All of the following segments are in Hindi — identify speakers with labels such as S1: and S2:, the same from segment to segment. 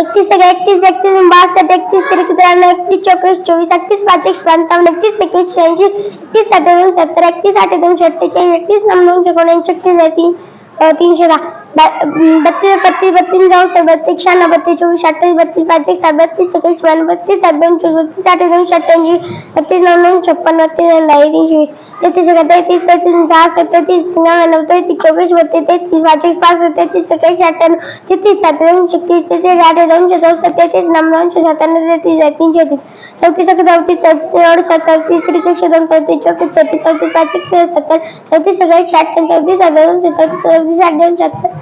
S1: एकतीस एक एकतीस एकतीस बासष्ट एकतीस त्रिक त्र्याण्णव एकतीस चोवीस चोवीस एकतीस पाच एकशे पंचावन्न एकतीस एकवीस शहाऐंशी एकतीस साठ दोन सत्तर एकतीस आठ दोनशे अठ्ठेचाळीस एकतीस नऊ दोनशे एकोणऐंशी एकतीस आहे तीन तीनशे दहा. अं, बत्तीस बत्तीस बत्तीस चौसष्ट बत्तीस शहाण्णव बत्तीस चोवीस अठ्ठावीस बत्तीस पाच सात बत्तीस एकवीस बावन्न बत्तीस सात चोवीस बत्तीस आठ दोनशे अठ्ठ्याऐंशी बत्तीस नऊ नऊ छप्पन्न बत्तीस वीस तेहतीस एक तेहतीस तेहतीस सहा सत्तेतीस नव्याण्णव तेहतीस चोवीस बत्तीस तेहतीस पाचशे पासष्ट तेहतीस सत्याऐंशी अठ्ठ्याण्णव तेहतीस सात दोनशे तीस तेहतीस आठ दोनशे चौसष्ट तेहतीस नऊ दोनशे सत्त्याण्णव तेहतीस तीनशे तीस चौतीस चौतीस चौतीस अडुसष्ट चौतीस एकशे दोन चौतीस चौतीस चौतीस चौतीस पाचशे सत्तर चौतीस सगळ्यात अठ्ठ्याण्णव चौतीस सात चौतीस आठ सत्तर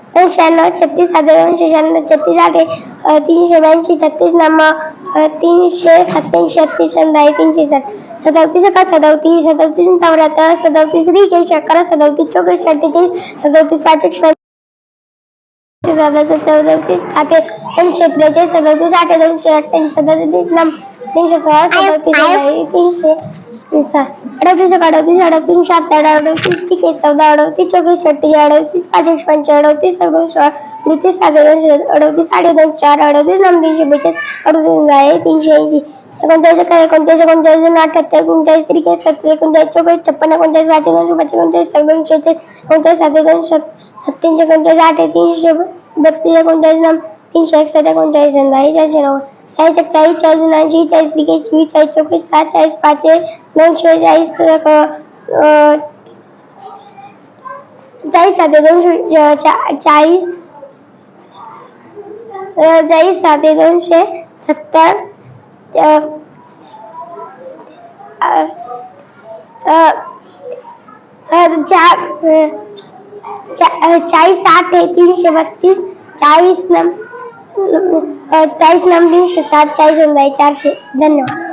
S1: शहाण्णव छत्तीस सात दोनशे शहाण्णव छत्तीस आठ तीनशे ब्याऐंशी छत्तीस नाम तीनशे सत्याऐंशी छत्तीस आणि तीनशे साठ. सदतीस एका सदतीस सदतीस चौऱ्याहत्तर सदतीस एकशे अकरा सदतीस चौकेश अठ्ठेचाळीस सदतीस पाच एकशे सदतीस आठ दोनशे त्रेचाळीस सदतीस आठ दोनशे अठ्ठ्याऐंशी सदतीस नम तीनशे सोळा सदतीस अठ्ठावीस, तीनशे साठ अडतीस एक अडतीस अडतीस शहात्तर अडतीस ठीक आहे चौदा अडतीस चौवीस अठ्ठेचाळीस अडतीस पाच एकशे अडतीस सगळं सोळा अडतीस सात दोनशे अडतीस साडे दोन चार अडतीस नऊ तीनशे बेचाळीस अडतीस आहे तीनशे ऐंशी एकोणचाळीस काय एकोणचाळीस एकोणचाळीस दोन अठ्ठ्याहत्तर एकोणचाळीस त्रिकेस सत्तर एकोणचाळीस एकोणचाळीस दोनशे एकोणचाळीस एकोणचाळीस दोनशे एकोणचाळीस आठ तीनशे बत्तीस एकोणचाळीस नऊ तीनशे एकसष्ट एकोणचाळीस चारशे नव्वद चाळीस एक चाळीस ऐंशी चाळीस त्रिकेस वीस चाळीस चौतीस सात चाळीस पाच दोनशे चाळीस चाळीस सात चा- चाळीस चाळीस सात दोनशे सत्तर चार चा- चाळीस आठ आहे तीनशे बत्तीस चाळीस नम अं, नाम दिन से सात चाळीस आणि चार से धन्यवाद.